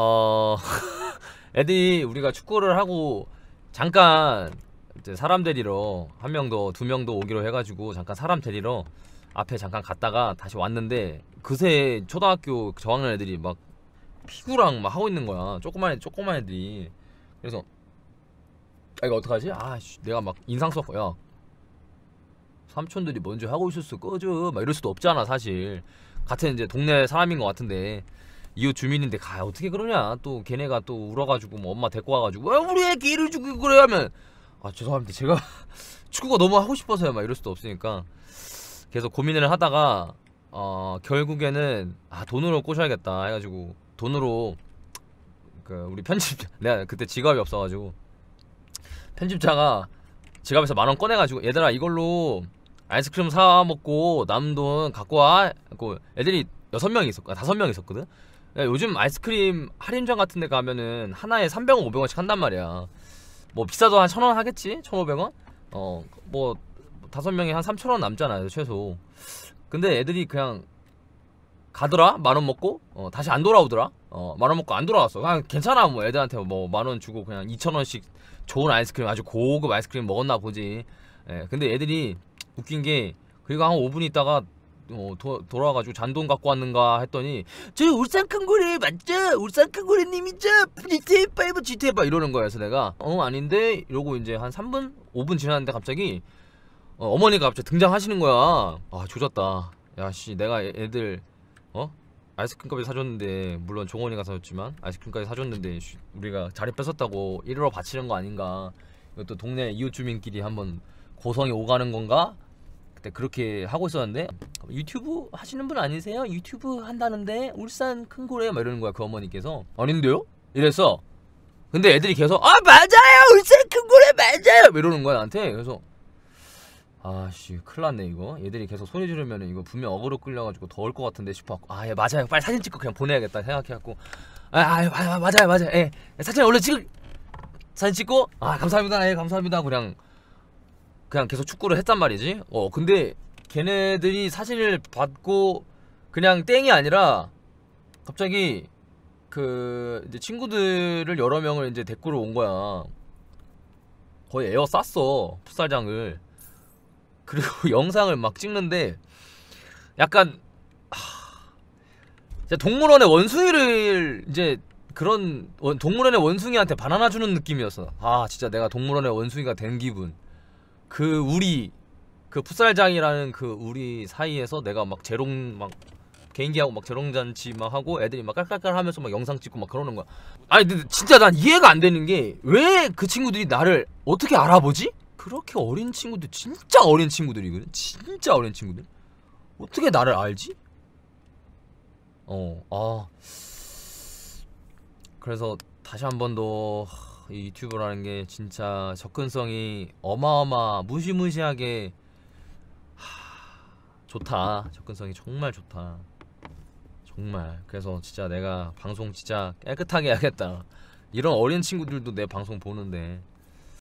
어 애들이 우리가 축구를 하고 잠깐 이제 사람 데리러 한 명 더 두 명 더 오기로 해가지고 잠깐 사람 데리러 앞에 잠깐 갔다가 다시 왔는데 그새 초등학교 저학년 애들이 막 피구랑 막 하고 있는 거야. 조그만 애 조그만 애들이. 그래서 아 이거 어떡하지? 아 씨, 내가 막 인상 썼고 야 삼촌들이 먼저 하고 있었어. 꺼져. 막 이럴 수도 없잖아 사실. 같은 이제 동네 사람인 것 같은데 이웃 주민인데 가 어떻게 그러냐? 또 걔네가 또 울어가지고 뭐 엄마 데리고 와가지고 왜 우리 애 개를 죽이고 그래? 하면 아 죄송합니다. 제가 축구가 너무 하고 싶어서요. 막 이럴 수도 없으니까. 계속 고민을 하다가 어 결국에는 아 돈으로 꼬셔야겠다. 해가지고 돈으로 그 우리 편집자 내가 그때 지갑이 없어가지고 편집자가 지갑에서 만 원 꺼내가지고 얘들아 이걸로 아이스크림 사 먹고 남은 돈 갖고 와. 그 애들이 여섯 명이 있었, 다섯 명 있었거든. 야, 요즘 아이스크림 할인점 같은 데 가면은 하나에 300원, 500원씩 한단 말이야. 뭐 비싸도 한천원 하겠지? 1,500원? 어, 뭐 다섯 명이 한 3,000원 남잖아요, 최소. 근데 애들이 그냥 가더라? 만 원 먹고? 어, 다시 안 돌아오더라? 어, 만 원 먹고 안 돌아왔어. 그냥 괜찮아. 뭐 애들한테 뭐 만 원 주고 그냥 2,000원씩 좋은 아이스크림 아주 고급 아이스크림 먹었나 보지. 예, 근데 애들이 웃긴 게 그리고 한 5분 있다가 어, 도, 돌아와가지고 잔돈 갖고 왔는가 했더니 저 울산 큰고래 맞죠? 울산 큰고래님이죠? GTA5 GTA5 이러는 거야 그래서 내가 어 아닌데 이러고 이제 한 3분? 5분 지났는데 갑자기 어, 어머니가 갑자기 등장하시는 거야 아 조졌다 야씨 내가 애- 애들 어? 아이스크림까지 사줬는데 물론 종원이가 사줬지만 아이스크림까지 사줬는데 씨, 우리가 자리 뺏었다고 1로 바치는 거 아닌가 이것도 동네 이웃 주민끼리 한번 고성이 오가는 건가? 그때 그렇게 하고 있었는데 유튜브 하시는 분 아니세요? 유튜브 한다는데 울산 큰고래? 막 이러는 거야 그 어머니께서. 아닌데요? 이래서. 근데 애들이 계속 아 맞아요! 울산 큰고래 맞아요! 막 이러는 거야 나한테. 그래서 아씨 큰일 났네 이거. 얘들이 계속 소리 지르면 이거 분명 어그로 끌려가지고 더올것 같은데 싶어갖고 아예 맞아요. 빨리 사진 찍고 그냥 보내야겠다 생각해갖고 아, 아, 아 맞아요 맞아요. 예 사진 원래 찍을 사진 찍고 아 감사합니다. 예 감사합니다. 그냥 그냥 계속 축구를 했단 말이지. 어, 근데 걔네들이 사진을 받고 그냥 땡이 아니라 갑자기 그 이제 친구들을 여러 명을 이제 데리러 온 거야. 거의 에어 쌌어 풋살장을. 그리고 영상을 막 찍는데 약간 하... 동물원의 원숭이를 이제 그런 원- 동물원의 원숭이한테 바나나 주는 느낌이었어. 아 진짜 내가 동물원의 원숭이가 된 기분. 그 우리 그 풋살장이라는 그 우리 사이에서 내가 막 재롱 막 개인기하고 막 재롱잔치 막 하고 애들이 막 깔깔깔 하면서 막 영상 찍고 막 그러는 거야. 아니 근데 진짜 난 이해가 안 되는 게 왜 그 친구들이 나를 어떻게 알아보지? 그렇게 어린 친구들 진짜 어린 친구들이거든. 진짜 어린 친구들. 어떻게 나를 알지? 어, 아. 그래서 다시 한 번 더 이 유튜브라는 게 진짜 접근성이 어마어마 무시무시하게 하, 좋다. 접근성이 정말 좋다. 정말. 그래서 진짜 내가 방송 진짜 깨끗하게 해야겠다. 이런 어린 친구들도 내 방송 보는데